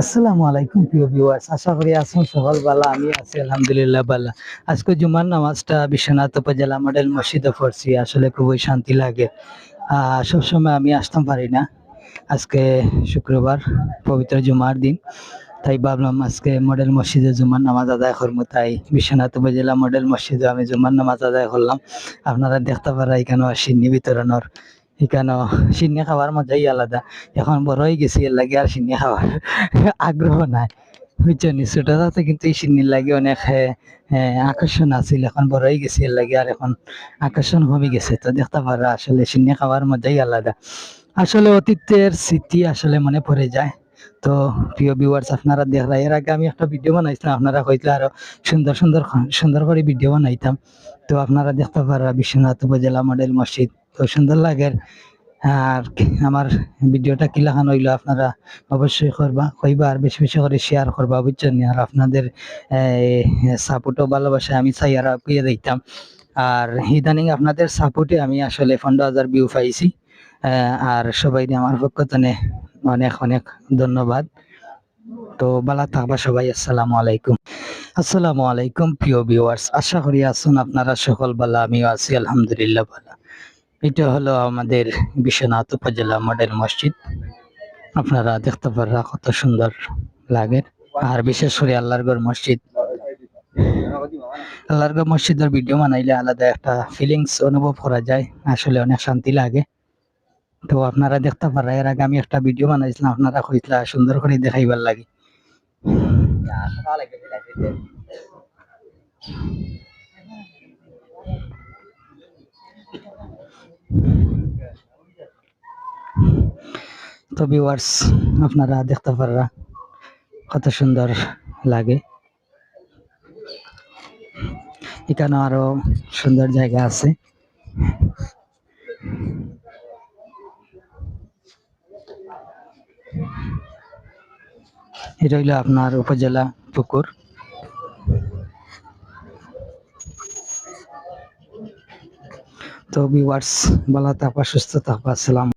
আসসালামু আলাইকুম, প্রিয় ভিউয়ার্স আশা করি বালা আমি আছি, আলহামদুলিল্লাহ আজকে জুমার নামাজটা বিশ্বনাথ উপজেলা মডেল মসজিদে আসলে খুবই শান্তি লাগে। আমি আসতাম পারি না। আজকে শুক্রবার, পবিত্র জুমার দিন, তাই ভাবলাম আজকে মডেল মসজিদে জুমার নামাজ আদায় করব, তাই বিশ্বনাথ উপজেলা মডেল মসজিদে আমি জুমার নামাজ আদায় করলাম। আপনারা দেখতে পারা এখানে সিন্নি বিতরণের এখানেও সিন্নি খাওয়ার মজাই আলাদা। এখন বড় হয়ে গেছি এর লাগে আর সিন্নি খাওয়ার আগ্রহ নাই। বুঝছেন ছোটটাতে কিন্তু এই সিন্নির লাগে অনেক আকর্ষণ আছিল। এখন বড় হয়ে গেছি এর লাগে আর এখন আকর্ষণ কমে গেছে। তো দেখতে পারো আসলে সিন্নি খাওয়ার মজাই আলাদা। আসলে অতীতের স্মৃতি আসলে মনে পড়ে যায়। তো প্রিয় ভিউয়ার্স আপনারা দেখলা, এর আগে আমি একটা ভিডিও বানাইছিলাম, আপনারা হয়তো আরও সুন্দর সুন্দর সুন্দর করে ভিডিও বানাইতাম। তো আপনারা দেখতে পারা বিশ্বনাথ উপজেলা মডেল মসজিদ, তো সুন্দর লাগে। আর আমার ভিডিওটা কি লাগানো হইল, আপনারা অবশ্যই করবা, কইবা আর বেশি বেশি করে শেয়ার করবা, বুঝছেন? আর আপনাদের সাপোর্টও ভালোবাসা আমি চাই আর পেয়ে দিতাম। আর ইদানিং আপনাদের সাপোর্টে আমি আসলে পনেরো হাজার ভিউ পাইছি। আর সবাই আমার পক্ষ থেকে অনেক অনেক ধন্যবাদ। তো বালা থাকবা সবাই, আসসালামু আলাইকুম। আসসালামু আলাইকুম প্রিয় ভিউয়ার্স আশা করি আছেন আপনারা সকল বালা, আমিও আছি, আলহামদুলিল্লাহ বালা। এটা হলো আমাদের বিশ্বনাথ উপজেলা মডেল মসজিদ। আপনারা দেখতে পারা কত সুন্দর লাগে। আর বিশেষ করে আল্লাহর গড় মসজিদ। আল্লাহর গড় মসজিদের ভিডিও বানাইলে আলাদা একটা ফিলিংস অনুভব করা যায়। আসলে অনেক শান্তি লাগে। তো আপনারা দেখতে পারা এর আগে আমি একটা ভিডিও বানাইছিলাম, আপনারা কইতলা সুন্দর করে দেখাইবার লাগে। তো ভিউয়ার্স আপনারা দেখতে পারা কত সুন্দর লাগে। এখানে আরও সুন্দর জায়গা আছে। এটা হইল আপনার উপজেলা পুকুর। তো বিওয়ার্স ভালো থাকবা সুস্থ থাকবা আসসালাম